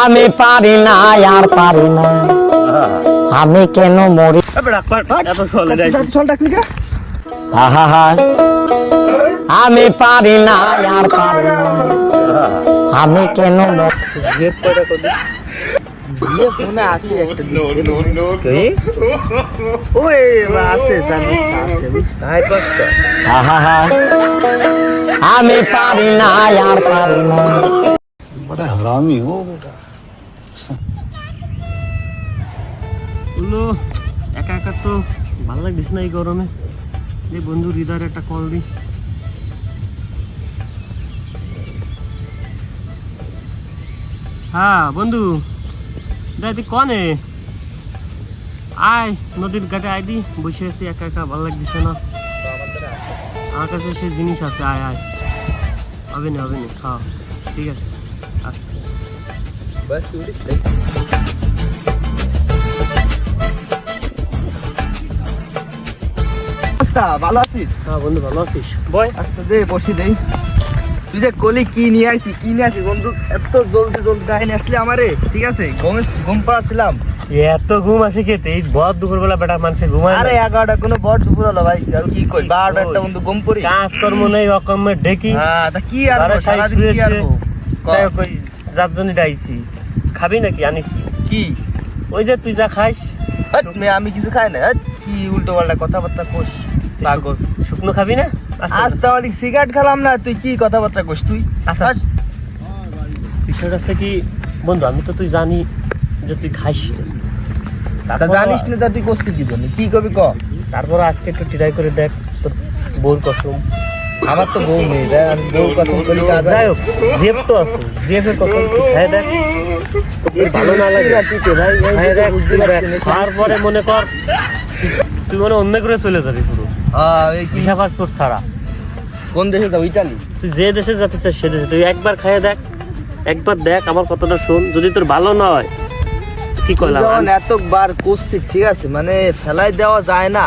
আমি পারি না আর পারি না। আমি কেন মরি? আমি পারি না আর পারি না। আমি কেন আমি পারি না আর পারি না। हरामी हो बेटा বললো একা একা তো ভালো লাগছিস না এই গরমে এই বন্ধু হৃদয়ের একটা কল দি হ্যাঁ বন্ধু দেখ তুই কনে আয় নদীর ঘাটে আয় দি বসে আছি একা একা ভালো লাগছে না আমার কাছে সেই জিনিস আছে আয় আয় হবে না হবে না খাও ঠিক আছে আচ্ছা ভালো আছিস? হ্যাঁ বন্ধু ভালো আছিস? বয়? আচ্ছা দে বসি দেই। তুই যে কলি কি নিয়ে আইছি কি নিয়ে আইছি বন্ধু? এত জলদি জলদি গায়ে আসলে আমারে ঠিক আছে? ঘুম ঘুম পাড়াছিলাম। এত ঘুম আসে খেতে এই বদ দুপুর বেলা বেটা মানুষের ঘুমায়। আরে এগারোটা কোনো বড় দুপুর হলো ভাই। কি কই বারোটা একটা বন্ধু ঘুম পড়ি নেই অকর্মের ডেকি হ্যাঁ তা কি আর ঘরে করব, খাই সারাদিন কি আর যাই হোক ডাইছি। খাবি নাকি আনিস কি? ওই যে তুই যা খাইস আমি কিছু খাই না। কি উল্টো পাল্টা কথাবার্তা কোস পাগল। শুকনো খাবি না? আচ্ছা। আজ তো আমাদের সিগারেট খেলাম না তুই কি কথাবার্তা কোস তুই? আচ্ছা। বিষয়টা হচ্ছে কি বন্ধু আমি তো তুই জানি যে তুই খাইস। তা জানিস না তা তুই করছিস কি জন্য? কি কবি ক? তারপর আজকে একটু ট্রাই করে দেখ তোর বোর কসম। আমার তো বউ নেই আমি বউ কসম করি যাই হোক জেব তো আছে কসম তুই খাই দেখ। ভালো না লাগে? খাই দেখ। তারপরে মনে কর তুই- মনে অন্য করে চলে যাবি পুরো। ভিসা পাসপোর্ট ছাড়া। কোন দেশে যাও ইটালি তুই যে দেশে যেতে চাস সে দেশে। তুই একবার খাইয়ে দেখ একবার দেখ আমার কথাটা শোন। যদি তোর ভালো নয় কি করলাম এতবার করছিস ঠিক আছে মানে ফেলাই দেওয়া যায় না।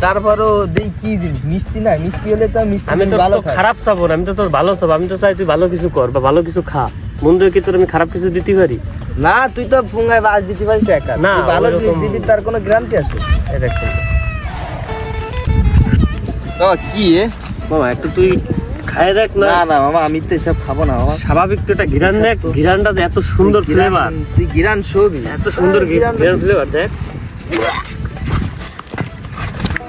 তারপরও দেই কি জিনিস? মিষ্টি না মিষ্টি হলে তো মিষ্টি আমি ভালো তো খাই খারাপ চাবো না আমি তো তোর ভালো চাবো আমি তো চাই তুই ভালো কিছু কর বা ভালো কিছু খা। বন্ধু কি তোর আমি খারাপ কিছু দিতে পারি? না তুই তো ফুঙ্গায় বাজ দিতে পারিস একা। না, ভালো জিনিস দিবি তার কোনো গ্যারান্টি আছে? দেখ কি এ? মামা একটু তুই খাইয়ে দেখ না। না না মামা আমি তো এসব খাব না মামা। স্বাভাবিক তো একটা ঘিরান দেখ ঘিরানটা যে এত সুন্দর ফ্লেভার গিরান- তুই গিরান ছবি এত সুন্দর ঘিরান ফ্লেভার দেখ।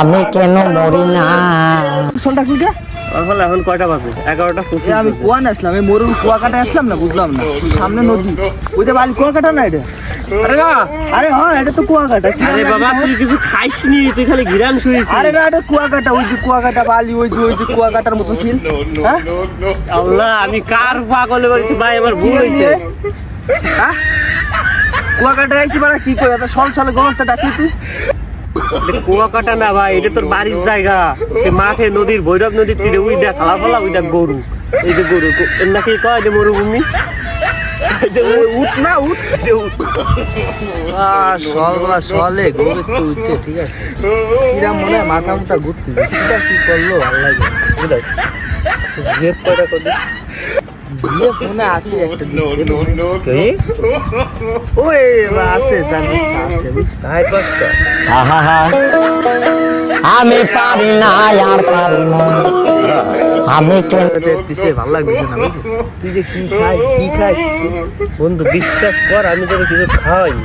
আমি কেন মরি না? সল ডাকলি কে? এখন কয়টা বাজে? এগারোটা আমি। কুয়া আসলাম আমি মরুর কুয়াকাটা আসলাম না বুঝলাম না। সামনে নদী। ওই যে বালি কুয়াকাটা না এটা? আরে না! আরে হ্যাঁ এটা তো কুয়াকাটা। কি আরে বাবা তুই কিছু খাইসনি তুই খালি ঘিরান শুয়েছিস। আরে না এটা কুয়াকাটা ওই যে কুয়াকাটা বালি ওই যে ওই যে কুয়াকাটার মতো ফিল হ্যাঁ? আল্লাহ আমি কার পাগলে বলছি? ভাই আমার ভুল হয়েছে। হ্যাঁ? কুয়াকাটা আইছি বাড়া কি করে? এত সল সলে গমস্তা ডাকলি তুই? কুয়াকাটা না ভাই, এটা তোর বাড়ির জায়গা। মাঠে নদীর, ভৈরব নদীর তীরে ওই দেখ খালা ফালা গরু। এই যে গরু নাকি কয় যে মরুভূমি? উঠ না উঠছে মাথা ঘুরতে কি করল কয়টা করবি? বিয়ে ফোনে আসি একটা? ওই আছে জানিস? নাই পাঁচটা। আমি পারি না আর পারি না। আমি কেন তো দেখতেছে ভালো লাগতেছে না তুই যে কি খাস কি খাস? বন্ধু বিশ্বাস কর আমি তোর কিছু খাওয়াইনি।